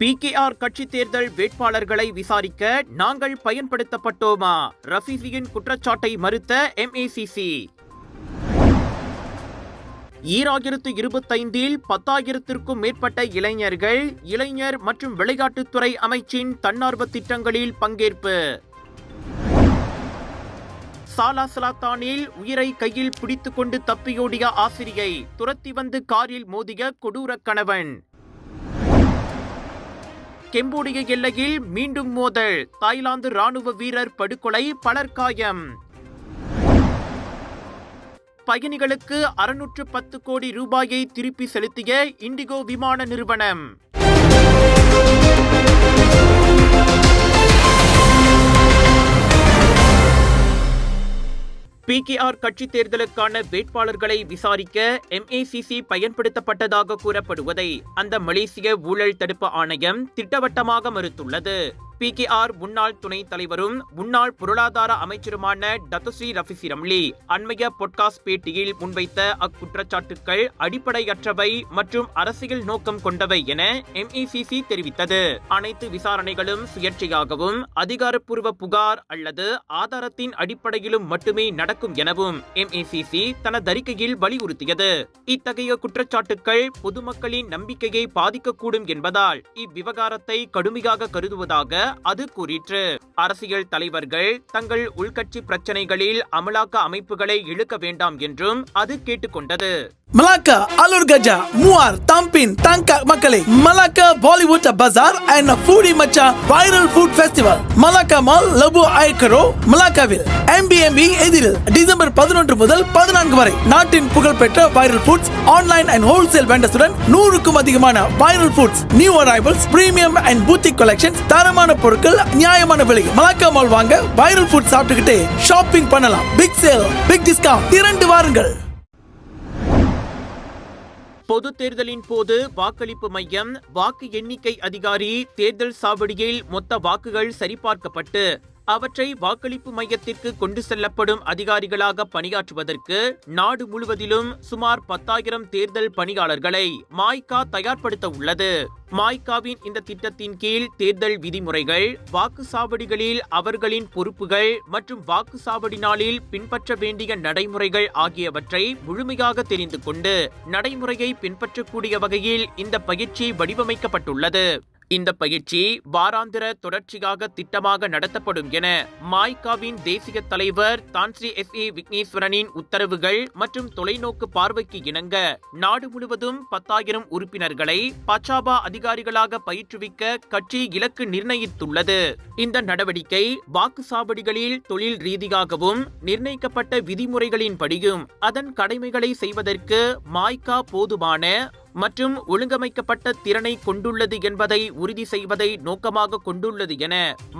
PKR கட்சி தேர்தல் வேட்பாளர்களை விசாரிக்க நாங்கள் பயன்படுத்தப்பட்டோமா? ரஃபீசியின் குற்றச்சாட்டை மறுத்த எம்ஏசிசி ஈராயிரத்து இருபத்தைந்தில் பத்தாயிரத்திற்கும் மேற்பட்ட இளைஞர்கள் இளைஞர் மற்றும் விளையாட்டுத்துறை அமைச்சின் தன்னார்வ திட்டங்களில் பங்கேற்பு. சாலா சலாத்தானில் உயிரை கையில் பிடித்துக்கொண்டு தப்பியோடிய ஆசிரியை துரத்தி வந்து காரில் மோதிய கொடூர கணவன். கெம்போடிய எல்லையில் மீண்டும் மோதல். தாய்லாந்து ராணுவ வீரர் படுகொலை பலர் காயம். பயணிகளுக்கு அறுநூற்று பத்து கோடி ரூபாயை திருப்பி செலுத்திய இண்டிகோ விமான நிறுவனம். பிகேஆர் கட்சி தேர்தலுக்கான வேட்பாளர்களை விசாரிக்க எம்ஏசிசி பயன்படுத்தப்பட்டதாக கூறப்படுவதை அந்த மலேசிய ஊழல் தடுப்பு ஆணையம் திட்டவட்டமாக மறுத்துள்ளது. பிகேஆர் முன்னாள் துணைத் தலைவரும் முன்னாள் பொருளாதார அமைச்சருமான டத்துஸ்ரீ ரஃபிசி ரம்லி அண்மைய பொட்காஸ்ட் பேட்டியில் முன்வைத்த அக்குற்றச்சாட்டுக்கள் அடிப்படையற்றவை மற்றும் அரசியல் நோக்கம் கொண்டவை என எம்இசிசி தெரிவித்தது. அனைத்து விசாரணைகளும் சுயேட்சையாகவும் அதிகாரப்பூர்வ புகார் அல்லது ஆதாரத்தின் அடிப்படையிலும் மட்டுமே நடக்கும் எனவும் எம்இசிசி தனது அறிக்கையில் வலியுறுத்தியது. இத்தகைய குற்றச்சாட்டுக்கள் பொதுமக்களின் நம்பிக்கையை பாதிக்கக்கூடும் என்பதால் இவ்விவகாரத்தை கடுமையாக கருதுவதாக அது கூறிற்று. அரசியல் தலைவர்கள் தங்கள் உள்கட்சி பிரச்சனைகளில் அமலாக்க அமைப்புகளை இழுக்க வேண்டாம் என்றும் அது கேட்டுக்கொண்டது. Malacca Alor Gajah Muar, Tampin, Tangka மக்களே Malacca Bollywood bazaar and Foodie மச்சா viral food festival Malacca mall லபு ஐக்கரோ மலாக்காவில் எம்பிஎம்பி எதிரில் டிசம்பர் பதினொன்று முதல் பதினான்கு வரை நாட்டின் புகழ்பெற்ற viral foods online and wholesale வெண்டர்ஸுடன் நூறுக்கும் அதிகமான viral foods new arrivals premium and boutique collections தரமான பொருட்கள் நியாயமான விலை மலாக்கா மால் வாங்க வைரல் ஃபுட் சாப்பிட்டுக்கிட்டே ஷாப்பிங் பண்ணலாம். பிக் சேல் பிக் டிஸ்கவுண்ட் இரண்டு வாருங்கள். பொது தேர்தலின் போது வாக்களிப்பு மையம் வாக்கு எண்ணிக்கை அதிகாரி தேர்தல் சாவடியில் மொத்த வாக்குகள் சரிபார்க்கப்பட்டு அவற்றை வாக்களிப்பு மையத்திற்கு கொண்டு செல்லப்படும் அதிகாரிகளாக பணியாற்றுவதற்கு நாடு முழுவதிலும் சுமார் பத்தாயிரம் தேர்தல் பணியாளர்களை மாய்கா தயார்படுத்த உள்ளது. மாய்காவின் இந்த திட்டத்தின் கீழ் தேர்தல் விதிமுறைகள் வாக்குச்சாவடிகளில் அவர்களின் பொறுப்புகள் மற்றும் வாக்குச்சாவடி நாளில் பின்பற்ற வேண்டிய நடைமுறைகள் ஆகியவற்றை முழுமையாக தெரிந்து கொண்டு நடைமுறையை பின்பற்றக்கூடிய வகையில் இந்த பயிற்சி வடிவமைக்கப்பட்டுள்ளது. இந்த பயிற்சி வாராந்திர தொடர்ச்சியாக திட்டமாக நடத்தப்படும் என மாய்காவின் தேசிய தலைவர் தான்ஸ்ரீ எஸ் ஏ விக்னேஸ்வரனின் உத்தரவுகள் மற்றும் தொலைநோக்கு பார்வைக்கு இணங்க நாடு முழுவதும் பத்தாயிரம் உறுப்பினர்களை பச்சாபா அதிகாரிகளாக பயிற்றுவிக்க கட்சி இலக்கு நிர்ணயித்துள்ளது. இந்த நடவடிக்கை வாக்குச்சாவடிகளில் தொழில் ரீதியாகவும் நிர்ணயிக்கப்பட்ட விதிமுறைகளின்படியும் அதன் கடமைகளை செய்வதற்கு மாய்கா போதுமான மற்றும் ஒழுங்கமைக்கப்பட்ட திறனை கொண்டுள்ளது என்பதை உறுதி செய்வதை நோக்கமாக கொண்டுள்ளது என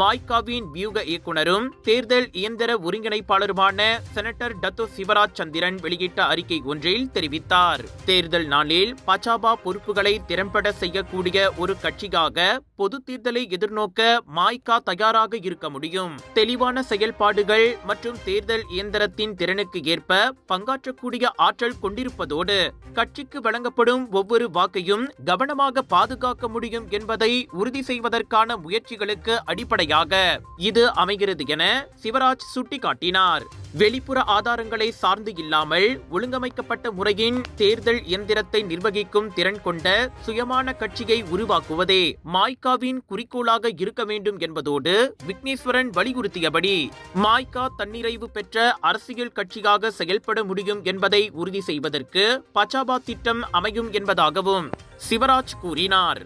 மாய்காவின் வியூக இயக்குனரும் தேர்தல் இயந்திர ஒருங்கிணைப்பாளருமான செனட்டர் டத்தோ சிவராஜ் சந்திரன் வெளியிட்ட அறிக்கை ஒன்றில் தெரிவித்தார். தேர்தல் நாளில் பச்சாபா பொறுப்புகளை திறம்பட செய்யக்கூடிய ஒரு கட்சியாக பொது தேர்தலை எதிர்நோக்க மாய்கா தயாராக இருக்க முடியும். தெளிவான செயல்பாடுகள் மற்றும் தேர்தல் இயந்திரத்தின் திறனுக்கு ஏற்ப பங்காற்றக்கூடிய ஆற்றல் கொண்டிருப்பதோடு கட்சிக்கு வழங்கப்படும் ஒவ்வொரு வாக்கையும் கவனமாக பாதுகாக்க முடியும் என்பதை உறுதி செய்வதற்கான முயற்சிகளுக்கு அடிப்படையாக இது அமைகிறது என சிவராஜ் சுட்டிக்காட்டினார். வெளிப்புற ஆதாரங்களை சார்ந்து இல்லாமல் ஒழுங்கமைக்கப்பட்ட முறையின் தேர்தல் இயந்திரத்தை நிர்வகிக்கும் திறன் கொண்ட சுயமான கட்சியை உருவாக்குவதே மாய்காவின் குறிக்கோளாக இருக்க வேண்டும் என்பதோடு விக்னேஸ்வரன் வலியுறுத்தியபடி மாய்கா தன்னிறைவு பெற்ற அரசியல் கட்சியாக செயல்பட முடியும் என்பதை உறுதி செய்வதற்கு பச்சாபா திட்டம் அமையும் என்பதாகவும் சிவராஜ் கூறினார்.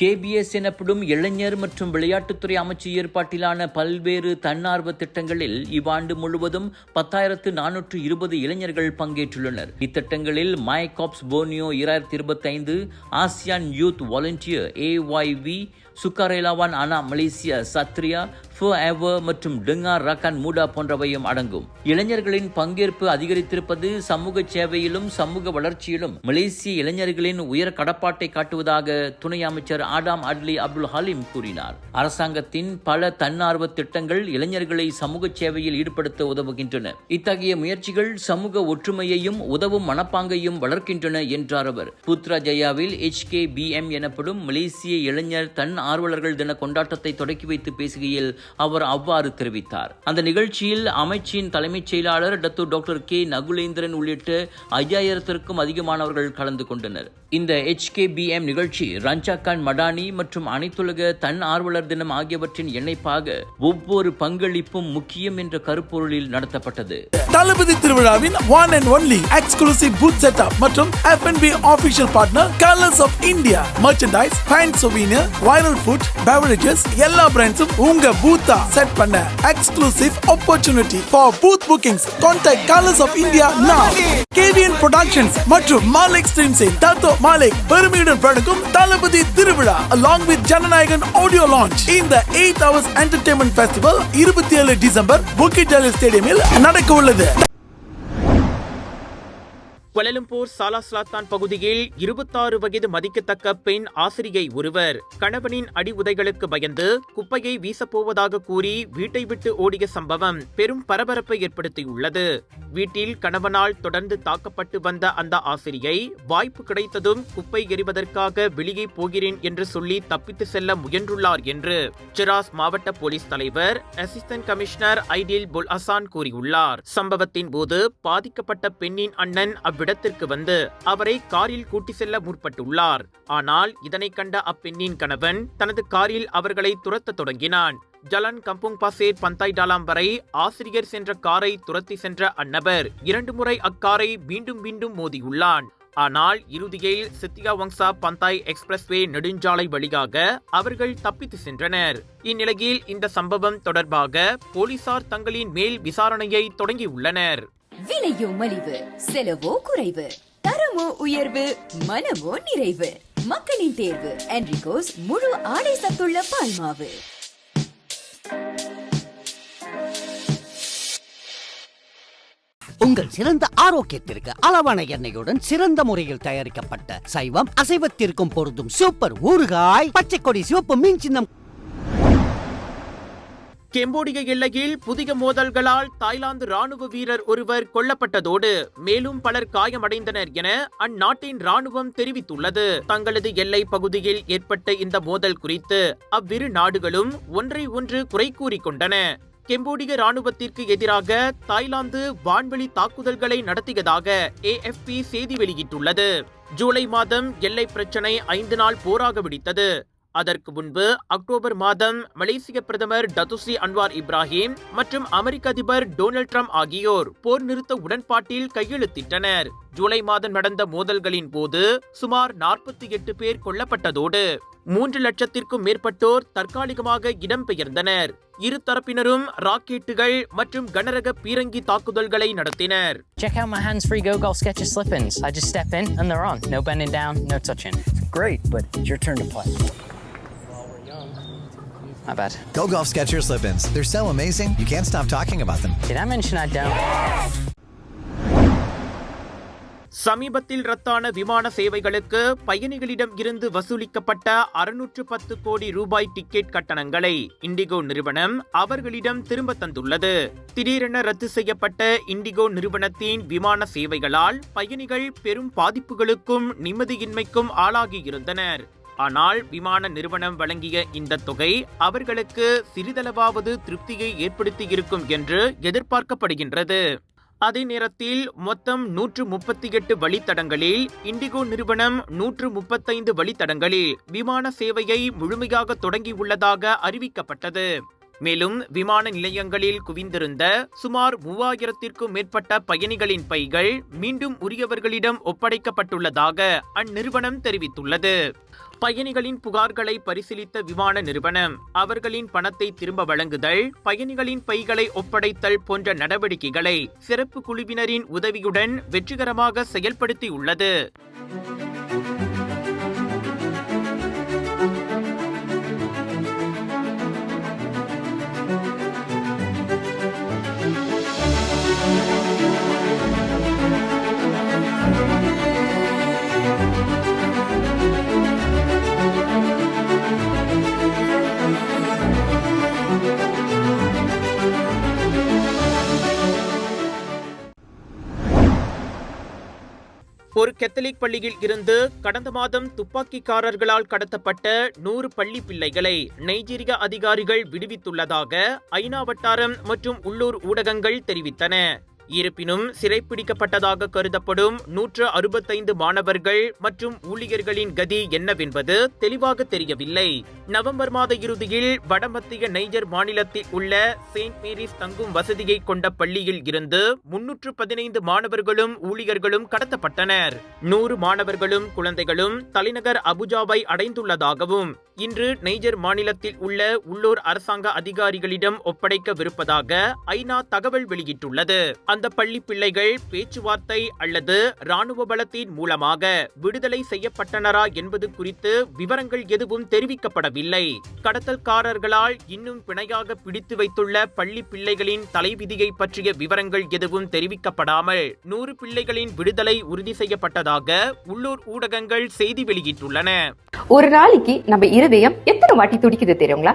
கேபிஎஸ் எனப்படும் இளைஞர் மற்றும் விளையாட்டுத்துறை அமைச்சு ஏற்பாட்டிலான பல்வேறு தன்னார்வ திட்டங்களில் இவ்வாண்டு முழுவதும் பத்தாயிரத்து நானூற்று இருபது இளைஞர்கள் பங்கேற்றுள்ளனர். இத்திட்டங்களில் மை காப்ஸ் போர்னியோ இரண்டாயிரத்தி இருபத்தைந்து ஆசியான் யூத் வாலண்டியர் ஏஒய்வி சுக்காரேலாவான் அனா மலேசியா சத்ரியா ஃபோ மற்றும் டெங்கா ரக்கான் மூடா போன்றவையும் அடங்கும். இளைஞர்களின் பங்கேற்பு அதிகரித்திருப்பது சமூக சேவையிலும் சமூக வளர்ச்சியிலும் மலேசிய இளைஞர்களின் உயர் கடப்பாட்டை காட்டுவதாக துணை அமைச்சர் ஆடாம் அட்லி அப்துல் ஹலீம் கூறினார். அரசாங்கத்தின் பல தன்னார்வ திட்டங்கள் இளைஞர்களை சமூக சேவையில் ஈடுபடுத்த உதவுகின்றன. இத்தகைய முயற்சிகள் சமூக ஒற்றுமையையும் உதவும் மனப்பாங்கையும் வளர்க்கின்றன என்றார் அவர். புத்ராஜயாவில் எச் கே பி எம் எனப்படும் மலேசிய இளைஞர் தன் ஆர்வலர்கள் தின கொண்டாட்டத்தை தொடக்கி வைத்து பேசுகையில் அவர் அவ்வாறு தெரிவித்தார். அந்த நிகழ்ச்சியில் அமைச்சின் தலைமைச் செயலாளர் டத்து டாக்டர் கே நகுலேந்திரன் உள்ளிட்ட ஐயாயிரத்திற்கும் அதிகமானவர்கள் கலந்து கொண்டனர். இந்த ஹெச்கேபிஎம் நிகழ்ச்சி ரஞ்சாக்கான் மடானி மற்றும் அனைத்துலக தன் ஆர்வலர் தினம் ஆகியவற்றின் இணைப்பாக ஒவ்வொரு பங்களிப்பும் முக்கியம் என்ற கருப்பொருளில் நடத்தப்பட்டது. தளபதி திருவிழாவின் one and only exclusive booth setup மற்றும் F&B official partner Colors of India merchandise fan souvenir viral food beverages எல்லா பிராண்ட்ஸும் உங்க பூத்தா செட் பண்ண exclusive opportunity for booth bookings contact Colors of India now. KVN productions மற்றும் மாலிக் ஸ்ட்ரீம்ஸின் Dato Malik பெருமையுடன் வழங்கும் Thalapathy Thiruvizha along with Jananayagan audio launch இந்த எயிட் ஹவர்ஸ் என்டர்டைன்மெண்ட் ஃபெஸ்டிவல் இருபத்தி ஏழு டிசம்பர் புக்கிட் ஸ்டேடியமில் நடக்க உள்ளது கொலலம்பூர் சாலாஸ்லாத்தான் பகுதியில் இருபத்தாறு வயது மதிக்கத்தக்க பெண் ஆசிரியை ஒருவர் கணவனின் அடி உதைகளுக்கு பயந்து குப்பையை வீசப்போவதாக கூறி வீட்டை விட்டு ஓடிய சம்பவம் பெரும் பரபரப்பை ஏற்படுத்தியுள்ளது. வீட்டில் கணவனால் தொடர்ந்து தாக்கப்பட்டு வந்த அந்த ஆசிரியை வாய்ப்பு கிடைத்ததும் குப்பை எறிவதற்காக வெளியே போகிறேன் என்று சொல்லி தப்பித்து செல்ல முயன்றுள்ளார் என்று சிராஸ் மாவட்ட போலீஸ் தலைவர் அசிஸ்டன்ட் கமிஷனர் ஐடில் புல் அசான் கூறியுள்ளார். சம்பவத்தின் போது பாதிக்கப்பட்ட பெண்ணின் அண்ணன் இவ்விடத்திற்கு வந்து அவரை காரில் கூட்டி செல்ல முற்பட்டுள்ளார். ஆனால் இதனை கண்ட அப்பெண்ணின் கணவன் தனது காரில் அவர்களை துரத்த தொடங்கினான். ஜலன் கம்புங் பாசேட் பந்தாய் டாலாம் வரை ஆசிரியர் சென்ற காரை துரத்தி சென்ற அந்நபர் இரண்டு முறை அக்காரை மீண்டும் மீண்டும் மோதியுள்ளான். ஆனால் இறுதியில் சித்தியா வங்சா பந்தாய் எக்ஸ்பிரஸ்வே நெடுஞ்சாலை வழியாக அவர்கள் தப்பித்து சென்றனர். இந்நிலையில் இந்த சம்பவம் தொடர்பாக போலீசார் தங்களின் மேல் விசாரணையை தொடங்கியுள்ளனர். விலையோ மலிவு செலவோ குறைவு. தரமோ உயர்வு மனமோ நிறைவு. மக்களின் தேர்வு என்ரிகோஸ் முழு ஆடை சத்துள்ள பால்மாவு உங்கள் சிறந்த ஆரோக்கியத்திற்கு அளவான எண்ணெயுடன் சிறந்த முறையில் தயாரிக்கப்பட்ட சைவம் அசைவத்திற்கும் பொருந்தும் சூப்பர் ஊறுகாய் பச்சை கொடி சிவப்பு மீன் சின்னம் கெம்போடிய எல்லையில் புதிய மோதல்களால் தாய்லாந்து ராணுவ வீரர் ஒருவர் கொல்லப்பட்டதோடு மேலும் பலர் காயமடைந்தனர் என அந்நாட்டின் ராணுவம் தெரிவித்துள்ளது. தங்களது எல்லை பகுதியில் ஏற்பட்ட இந்த மோதல் குறித்து அவ்விரு நாடுகளும் ஒன்றை ஒன்று குறை கூறிக்கொண்டன. கெம்போடிய ராணுவத்திற்கு எதிராக தாய்லாந்து வான்வெளி தாக்குதல்களை நடத்தியதாக ஏஎஃப்பி செய்தி வெளியிட்டுள்ளது. ஜூலை மாதம் எல்லை பிரச்சினை ஐந்து நாள் போராக வெடித்தது. அதற்கு முன்பு அக்டோபர் மாதம் மலேசிய பிரதமர் டதுஸ்ரீ அன்வார் இப்ராஹிம் மற்றும் அமெரிக்க அதிபர் டொனால்ட் ட்ரம்ப் ஆகியோர் போர் நிறுத்த உடன்பாட்டில் கையெழுத்திட்டனர். ஜூலை மாதம் நடந்த மோதல்களின் போது சுமார் நாற்பத்தி எட்டு பேர் கொல்லப்பட்டதோடு மூன்று லட்சத்திற்கும் மேற்பட்டோர் தற்காலிகமாக இடம்பெயர்ந்தனர் இரு தரப்பினரும் ராக்கெட்டுகள் மற்றும் கனரக பீரங்கி தாக்குதல்களை நடத்தினர் Check out my hands-free Go Golf Sketches slip-ins. I just step in and they're on. No bending down, no touching. Great, but it's your turn to play. My bad. Go Golf Skechers slip-ins. They're so amazing, you can't stop talking about them. Did I mention I don't? சமீபத்தில் ரத்தான விமான சேவைகளுக்கு பயணிகளிடம் இருந்து வசூலிக்கப்பட்ட அறுநூற்று பத்து கோடி ரூபாய் ticket கட்டணங்களை இண்டிகோ நிறுவனம் அவர்களிடம் திரும்ப தந்துள்ளது. திடீரென ரத்து செய்யப்பட்ட இண்டிகோ நிறுவனத்தின் விமான சேவைகளால் பயணிகள் பெரும் பாதிப்புகளுக்கும் நிம்மதியின்மைக்கும் ஆளாகியிருந்தனர். ஆனால் விமான நிறுவனம் வழங்கிய இந்த தொகை அவர்களுக்கு சிறிதளவாவது திருப்தியை ஏற்படுத்தியிருக்கும் என்று எதிர்பார்க்கப்படுகின்றது. அதே நேரத்தில் மொத்தம் நூற்று முப்பத்தி எட்டு வழித்தடங்களில் இண்டிகோ நிறுவனம் நூற்று முப்பத்தைந்து வழித்தடங்களில் விமான சேவையை முழுமையாக தொடங்கியுள்ளதாக அறிவிக்கப்பட்டது. மேலும் விமான நிலையங்களில் குவிந்திருந்த சுமார் மூவாயிரத்திற்கும் மேற்பட்ட பயணிகளின் பைகள் மீண்டும் உரியவர்களிடம் ஒப்படைக்கப்பட்டுள்ளதாக அந்நிறுவனம் தெரிவித்துள்ளது. பயணிகளின் புகார்களை பரிசீலித்த விமான நிறுவனம் அவர்களின் பணத்தை திரும்ப வழங்குதல் பயணிகளின் பைகளை ஒப்படைத்தல் போன்ற நடவடிக்கைகளை சிறப்பு குழுவினரின் உதவியுடன் வெற்றிகரமாக செயல்படுத்தியுள்ளது. கத்தலிக் பள்ளியில் இருந்து கடந்த மாதம் துப்பாக்கிக்காரர்களால் கடத்தப்பட்ட நூறு பள்ளி பிள்ளைகளை நைஜீரிய அதிகாரிகள் விடுவித்துள்ளதாக ஐநா வட்டாரம் மற்றும் உள்ளூர் ஊடகங்கள் தெரிவித்தன. இருப்பினும் சிறைப்பிடிக்கப்பட்டதாக கருதப்படும் நூற்று அறுபத்தைந்து மாணவர்கள் மற்றும் ஊழியர்களின் கதி என்னவென்பது தெளிவாக தெரியவில்லை. நவம்பர் மாத இறுதியில் வடமத்திய நைஜர் மாநிலத்தில் உள்ள செயின்ட் மேரிஸ் தங்கும் வசதியை கொண்ட பள்ளியில் இருந்து முன்னூற்று பதினைந்து மாணவர்களும் ஊழியர்களும் கடத்தப்பட்டனர். நூறு மாணவர்களும் குழந்தைகளும் தலைநகர் அபுஜாவை அடைந்துள்ளதாகவும் இன்று நைஜர் மாநிலத்தில் உள்ள உள்ளூர் அரசாங்க அதிகாரிகளிடம் ஒப்படைக்கவிருப்பதாக ஐநா தகவல் வெளியிட்டுள்ளது. அந்த பள்ளி பிள்ளைகள் பேச்சுவார்த்தை அல்லது ராணுவ பலத்தின் மூலமாக விடுதலை செய்யப்பட்டனரா என்பது குறித்து விவரங்கள் எதுவும் தெரிவிக்கப்படவில்லை. கடத்தல்காரர்களால் இன்னும் பிணையாக பிடித்து வைத்துள்ள பள்ளி பிள்ளைகளின் தலைவிதியை பற்றிய விவரங்கள் எதுவும் தெரிவிக்கப்படாமல் நூறு பிள்ளைகளின் விடுதலை உறுதி செய்யப்பட்டதாக உள்ளூர் ஊடகங்கள் செய்தி வெளியிட்டுள்ளன. ஒரு நாளைக்கு நம்ம இருதயம் எத்தனை வாட்டி துடிக்குது தெரியுங்களா?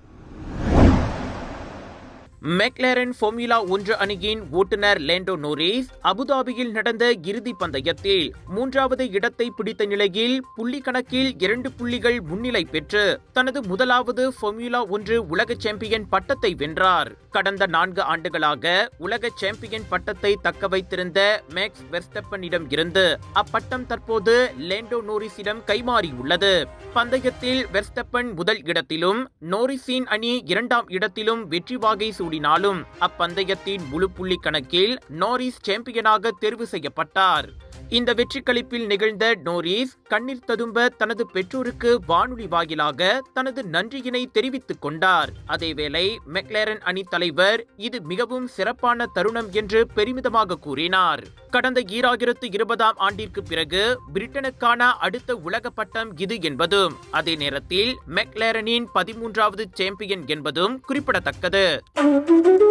மெக்லேரன் ஃபார்முலா ஒன்று அணியின் ஓட்டுநர் லேண்டோ நோரிஸ் அபுதாபியில் நடந்த இறுதி பந்தயத்தில் மூன்றாவது இடத்தை பிடித்த நிலையில் புள்ளி கணக்கில் இரண்டு புள்ளிகள் முன்னிலை பெற்று தனது முதலாவது ஃபார்முலா ஒன்று உலக சாம்பியன் பட்டத்தை வென்றார். கடந்த நான்கு ஆண்டுகளாக உலக சாம்பியன் பட்டத்தை தக்க வைத்திருந்த மேக்ஸ் வெர்ஸ்டப்பனிடம் இருந்து அப்பட்டம் தற்போது லேண்டோ நோரிஸிடம் கைமாறியுள்ளது. பந்தயத்தில் வெர்ஸ்டப்பன் முதல் இடத்திலும் நோரிஸின் அணி இரண்டாம் இடத்திலும் வெற்றி வாகை சூடினாலும் அப்பந்தயத்தின் முழு புள்ளி கணக்கில் நோரிஸ் சாம்பியனாக தேர்வு செய்யப்பட்டார். இந்த வெற்றி களிப்பில் நிகழ்ந்த நோரிஸ் கண்ணீர் ததும்ப தனது பெற்றோருக்கு வானொலி வாயிலாக தனது நன்றியினை தெரிவித்துக் கொண்டார். அதேவேளை மெக்லேரன் அணி தலைவர் இது மிகவும் சிறப்பான தருணம் என்று பெருமிதமாக கூறினார். கடந்த ஈராயிரத்து இருபதாம் ஆண்டிற்கு பிறகு பிரிட்டனுக்கான அடுத்த உலக பட்டம் இது என்பதும் அதே நேரத்தில் மெக்லேரனின் பதிமூன்றாவது சாம்பியன் என்பதும் குறிப்பிடத்தக்கது. Thank you.